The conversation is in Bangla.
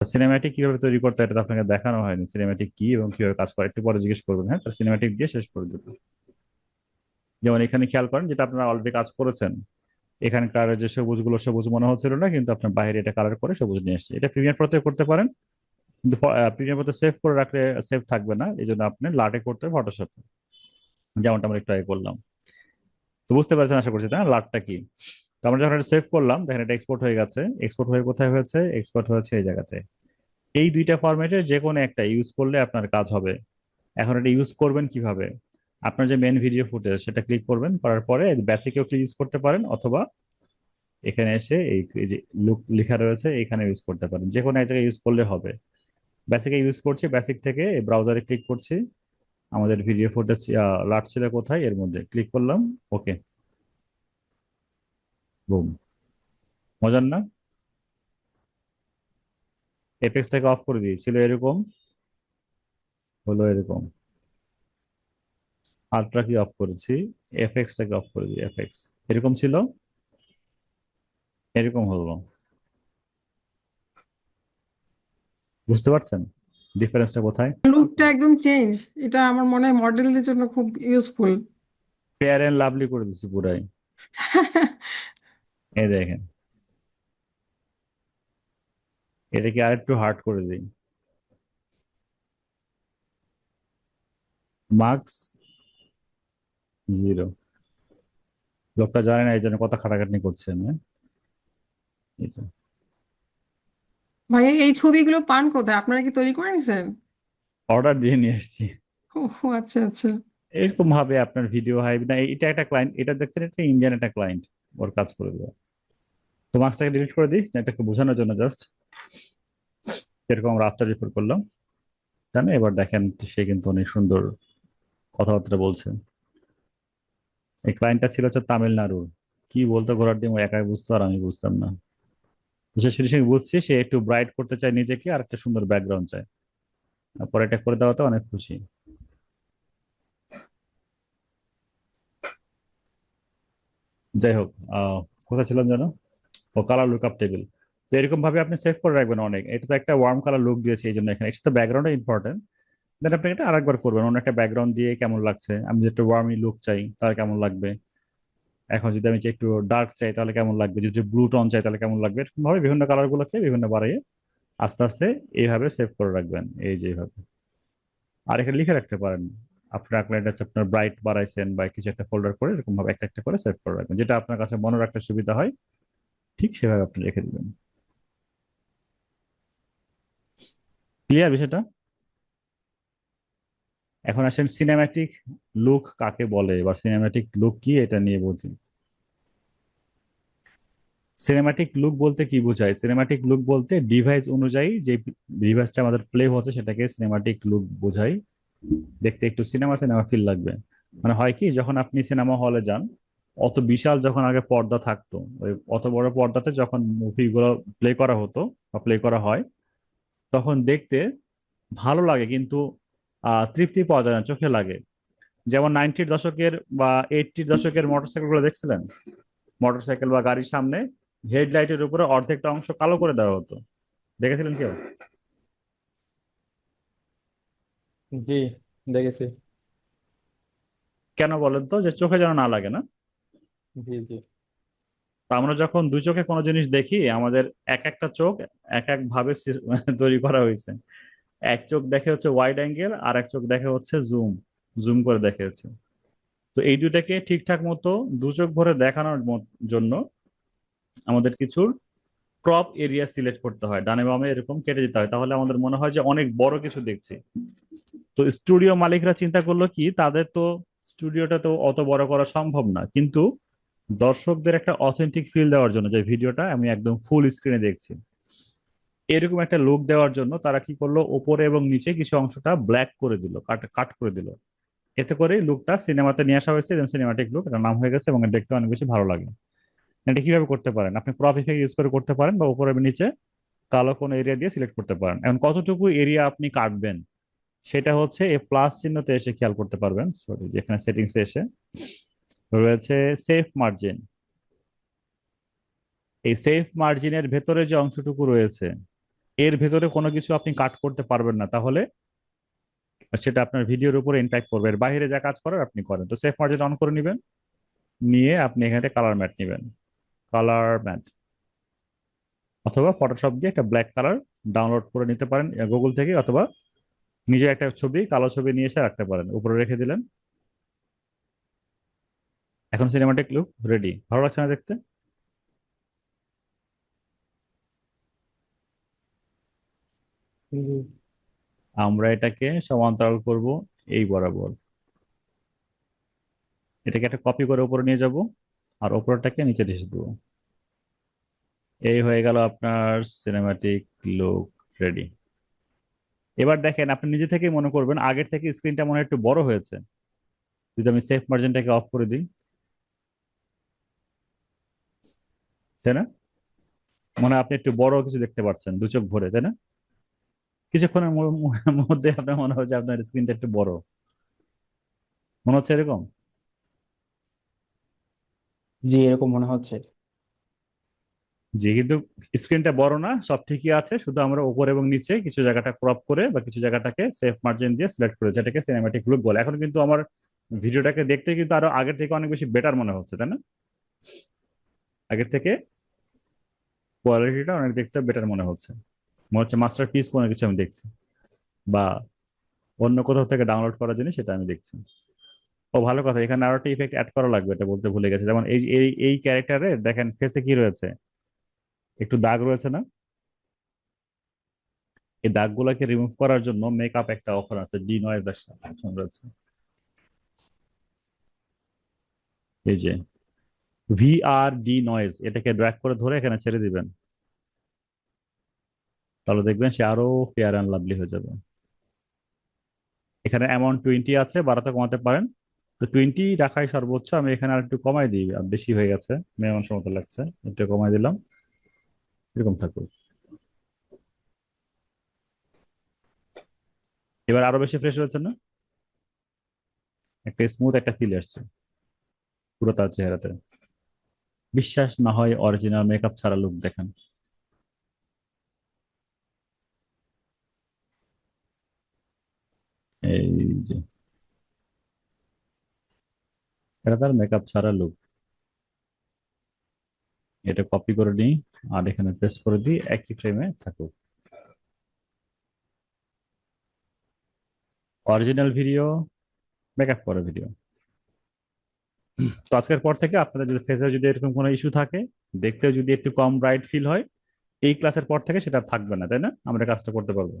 সিনেম্যাটিক কীভাবে তৈরি করতে হয় এটা আপনাকে দেখানো হয়নি। সিনেম্যাটিক কি এবং কীভাবে কাজ করে, একটু পরে জিজ্ঞেস করবেন হ্যাঁ? তার সিনেম্যাটিক দিয়ে শেষ করে দেবো। যেমন এখানে খেয়াল করেন যেটা আপনারা অলরেডি কাজ করেছেন, এখানকার যে সবুজগুলো, সবুজ মনে হচ্ছিল না, কিন্তু আপনার বাইরে এটা কালার করে সবুজ নিয়ে এসছে। এটা প্রিমিয়ার প্রতে করতে পারেন, কিন্তু প্রিমিয়ার প্রতে সেভ করে রাখলে সেভ থাকবে না, এই জন্য আপনি লাটে করতে হবে ফটোশপে যেমনটা আমরা একটু আগে করলাম। তো বুঝতে পারছেন আশা করছি, তাই না? লাটটা কি? তো আমরা যখন এটা সেভ করলাম, দেখেন এটা এক্সপোর্ট হয়ে গেছে। এক্সপোর্ট হয়ে কোথায় হয়েছে? এক্সপোর্ট হয়েছে এই জায়গাতে। এই দুইটা ফরম্যাটের যে কোনো একটা ইউজ করলে আপনার কাজ হবে। এখন এটা ইউজ করবেন কীভাবে? আপনার যে মেন ভিডিও ফুটেজ সেটা ক্লিক করবেন, করার পরে বেসিকেও ক্লিক ইউজ করতে পারেন, অথবা এখানে এসে এই যে লুক লেখা রয়েছে, এখানে ইউজ করতে পারেন। যে কোনো এক জায়গায় ইউজ করলে হবে। বেসিকে ইউজ করছি বেসিক থেকে ব্রাউজারে ক্লিক করছি। আমাদের ভিডিও ফুটেজ লাট ছিল কোথায়? এর মধ্যে ক্লিক করলাম ওকে বুম মজার না? এফেক্সটাকে অফ করে দিই ছিল এরকম হলো এরকম। আলট্রা কি অফ করেছি? এফএক্সটাকে অফ করে দিই এফএক্স এরকম ছিল? এরকম হলো। বুঝতে পারছেন? ডিফারেন্সটা কোথায়? লুকটা একদম চেঞ্জ এটা আমার মনে হয় মডেলদের জন্য খুব ইউজফুল ফেয়ার এন্ড লাভলি করে দিছি পুরাই। এই দেখেন। এটাকে আরেকটু হার্ড করে দিই। মার্কস জিরো লোকটা জানে না এই জন্য কথা খাটাখাটনি করছেন হ্যাঁ? এই ভাই এই ছবিগুলো পান কোথায়? আপনারা কি তৈরি করে নিছেন? অর্ডার দিয়ে নিয়ে আসছি। ও আচ্ছা আচ্ছা। এরকম ভাবে আপনার ভিডিও হাইব না এটা একটা ক্লায়েন্ট এটা দেখছেন এটা ইন্ডিয়ান একটা ক্লায়েন্ট ওর কাজ করে দেওয়া তো মার্কসটাকে ডিলিট করে দিই এটাকে বোঝানোর জন্য জাস্ট আমরা আফটার রিপোর্ট করলাম। জানেন এবার দেখেন সে কিন্তু অনেক সুন্দর কথাবার্তা বলছে। এই ক্লায়েন্টটা ছিল হচ্ছে তামিলনাড়ুর কি বলতো ঘোরার ডিম একাই বুঝতো আর আমি বুঝতাম না। বিশেষ করে সে বুঝছি, সে একটু ব্রাইট করতে চায় নিজেকে আর একটা সুন্দর ব্যাকগ্রাউন্ড চায়। পরে এটা করে দেওয়াতে অনেক খুশি। যাই হোক কোথায় ছিলাম যেন? ও কালার লুক আপ টেবিল তো এরকম ভাবে আপনি সেভ করে রাখবেন অনেক। এটা তো একটা ওয়ার্ম কালার লুক দিয়েছে এই জন্য এখানে। এটা তো ব্যাকগ্রাউন্ড ইম্পর্টেন্ট দেন আপনি এটা আরেকবার করবেন। অন্য একটা ব্যাকগ্রাউন্ড দিয়ে কেমন লাগছে? আমি যেটা ওয়ার্মি লুক চাই, তাহলে কেমন লাগবে? এখন যদি আমি একটু ডার্ক চাই, তাহলে কেমন লাগবে? যদি ব্লু টোন চাই, তাহলে কেমন লাগবে? এরকম ভাবে বিভিন্ন কালার গুলোকে বিভিন্ন বাড়িয়ে আস্তে আস্তে এইভাবে সেভ করে রাখবেন। এই যে এইভাবে। আর এখানে লিখে রাখতে পারেন। আপনি রাখলেন হচ্ছে আপনার ব্রাইট বাড়াইছেন বা কিছু একটা ফোল্ডার করে এরকম ভাবে একটা একটা করে সেভ করে রাখবেন। যেটা আপনার কাছে মনে রাখতে সুবিধা হয়, ঠিক সেভাবে আপনি রেখে দিবেন। ক্লিয়ার বিষয়টা? এখন আসেন সিনেম্যাটিক লুক কাকে বলে বা সিনেম্যাটিক লুক কি এটা নিয়ে বলছি। সিনেম্যাটিক লুক বলতে কি বোঝায়? সিনেম্যাটিক লুক বলতে ডিভাইস অনুযায়ী যে ডিভাইসটা আমাদের প্লে হচ্ছে সেটাকে সিনেম্যাটিক লুক বোঝায়। দেখতে একটু সিনেমা সিনেমা ফিল লাগবে। মানে হয় কি, যখন আপনি সিনেমা হলে যান, অত বিশাল যখন আগে পর্দা থাকতো, ওই অত বড় পর্দাতে যখন মুভিগুলো প্লে করা হতো বা প্লে করা হয়, তখন দেখতে ভালো লাগে কিন্তু তৃপ্তি পাওয়া যায় না, চোখে লাগে। যেমন নাইনটির দশকের বা এইটির দশকের মোটরসাইকেলগুলো দেখছিলেন? মোটরসাইকেল বা গাড়ির সামনে হেডলাইটের উপরে অর্ধেকটা অংশ কালো করে দেওয়া হতো। দেখেছিলেন কেউ? জি দেখেছি। কেন বলেন তো? যে চোখে যেন না লাগে না? জি জি। তা আমরা যখন দুই চোখে কোনো জিনিস দেখি আমাদের এক একটা চোখ এক এক ভাবে তৈরি করা হয়েছে। এক চোখ দেখে হচ্ছে ওয়াইড অ্যাঙ্গেল আর এক চোখ দেখে হচ্ছে জুম জুম করে দেখে হচ্ছে। তো এই দুটাকে ঠিকঠাক মতো দু চোখ ভরে দেখানোর জন্য আমাদের কিছুর ক্রপ এরিয়া সিলেক্ট করতে হয়। ডানে বামে এরকম কেটে দিতে হয়। তাহলে আমাদের মনে হয় যে অনেক বড় কিছু দেখছি। তো স্টুডিও মালিকরা চিন্তা করল কি, তাদের তো স্টুডিওটা তো অত বড় করা সম্ভব না। কিন্তু দর্শকদের একটা অথেন্টিক ফিল দেওয়ার জন্য, যে ভিডিওটা আমি একদম ফুল স্ক্রিনে দেখছি। এরকম একটা লুক দেওয়ার জন্য তারা কি করল, ওপরে এবং নিচে কিছু অংশটা ব্ল্যাক করে দিল কাট কাট করে দিল। এতে করে লুকটা সিনেমাতে নিয়ে আসা হয়েছে, এবং সিনেমাটিক লুক এটা নাম হয়ে গেছে, এবং দেখতে অনেক বেশি ভালো লাগে। এটা কীভাবে করতে পারেন? আপনি ক্রপ ইফেক্ট ইউজ করে করতে পারেন, বা উপরে নিচে কালো কোনো এরিয়া দিয়ে সিলেক্ট করতে পারেন। এখন কতটুকু এরিয়া আপনি কাটবেন সেটা হচ্ছে এই প্লাস চিহ্নতে এসে খেয়াল করতে পারবেন। সরি যেখানে সেটিংসে এসে। রয়েছে সেফ মার্জিন এই সেফ মার্জিনের ভেতরে যে অংশটুকু রয়েছে, এর ভেতরে কোনো কিছু আপনি কাট করতে পারবেন না। তাহলে সেটা আপনার ভিডিওর উপরে ইম্প্যাক্ট করবে। এর বাইরে যা কাজ করার আপনি করেন। তো সেফ মার্জিন অন করে নেবেন। নিয়ে আপনি এখানে কালার ম্যাট নেবেন। কালার ম্যাট অথবা ফটোশপ দিয়ে একটা ব্ল্যাক কালার ডাউনলোড করে নিতে পারেন গুগল থেকে অথবা নিজে একটা ছবি, কালো ছবি নিয়ে এসে রাখতে পারেন। উপরে রেখে দিলেন। এখন সিনেমাটিক লুক রেডি ভালো লাগছে না দেখতে? আমরা এটাকে সমান্তরাল করব এই বরাবর। এটাকে একটা কপি করে উপরে নিয়ে যাব আর উপরটাকে নিচে ঢেসে দেবো। এই হয়ে গেল আপনার সিনেমাটিক লুক রেডি এবার দেখেন, আপনি নিজে থেকেই মনে করবেন, আগের থেকে স্ক্রিনটা মনে একটু বড় হয়েছে। যদি আমি সেফ মার্জিনটাকে অফ করে দিই। তাই না? মনে আপনি একটু বড় কিছু দেখতে পাচ্ছেন, দু চোখ ভরে, তাই না? কিছুক্ষণের মধ্যে আপনার মনে হয় যে আপনার স্ক্রিনটা একটু বড়। মনে হচ্ছে এরকম? জি, এরকম মনে হচ্ছে। জি, কিন্তু স্ক্রিনটা বড় না, সব ঠিকই আছে, শুধু আমরা উপর এবং নিচে কিছু জায়গাটা ক্রপ করে বা কিছু জায়গাটাকে সেফ মার্জিন দিয়ে সিলেক্ট করে, যেটাকে সিনেমাটিক লুক বলে। এখন কিন্তু আমার ভিডিওটাকে দেখতে কিন্তু আরও আগের থেকে অনেক বেশি বেটার মনে হচ্ছে, তাই না? আগের থেকে কোয়ালিটিটা অনেক দেখতে বেটার মনে হচ্ছে। মনে হচ্ছে মাস্টার পিস কোনো কিছু আমি দেখছি, বা অন্য কোথাও থেকে ডাউনলোড করার জিনিস সেটা আমি দেখছি। ও, ভালো কথা, এখানে আরও একটা ইফেক্ট অ্যাড করা লাগবে, এটা বলতে ভুলে গেছে। যেমন এই এই এই ক্যারেক্টারের দেখেন ফেসে কি রয়েছে? একটু দাগ রয়েছে না? এই দাগগুলোকে রিমুভ করার জন্য মেকআপ একটা অফার আছে ডি নয়েজ অপশন রয়েছে। এই যে ভিআর ডি নয়েজ এটাকে ড্র্যাগ করে ধরে এখানে ছেড়ে দিবেন। তাহলে দেখবেন সে আরও ফেয়ার অ্যান্ড লাভলি হয়ে যাবে। এখানে অ্যামাউন্ট টোয়েন্টি আছে বাড়াতে কমাতে পারেন। তো টোয়েন্টি রাখাই সর্বোচ্চ, আমি এখানে আর একটু কমাই দিই বেশি হয়ে গেছে, মেয়ে মানুষের মতো লাগছে, একটু কমাই দিলাম। এরকম থাকুক এবার আরও বেশি ফ্রেশ হয়েছে না? একটা স্মুথ একটা ফিল আসছে পুরো তার চেহারাতে। বিশ্বাস না হয় অরিজিনাল মেকআপ ছাড়া লুক দেখেন। এই যে। এটা তার মেকআপ ছাড়া লুক এটা কপি করে নিই আর এখানে পেস্ট করে দিই, একই ফ্রেমে থাকুক। অরিজিনাল ভিডিও মেকআপ করা ভিডিও তো আজকের পর থেকে আপনাদের যদি ফেসে যদি এরকম কোনো ইস্যু থাকে দেখতে যদি একটু কম ব্রাইট ফিল হয়, এই ক্লাসের পর থেকে সেটা থাকবে না, তাই না? আমরা কাজটা করতে পারব।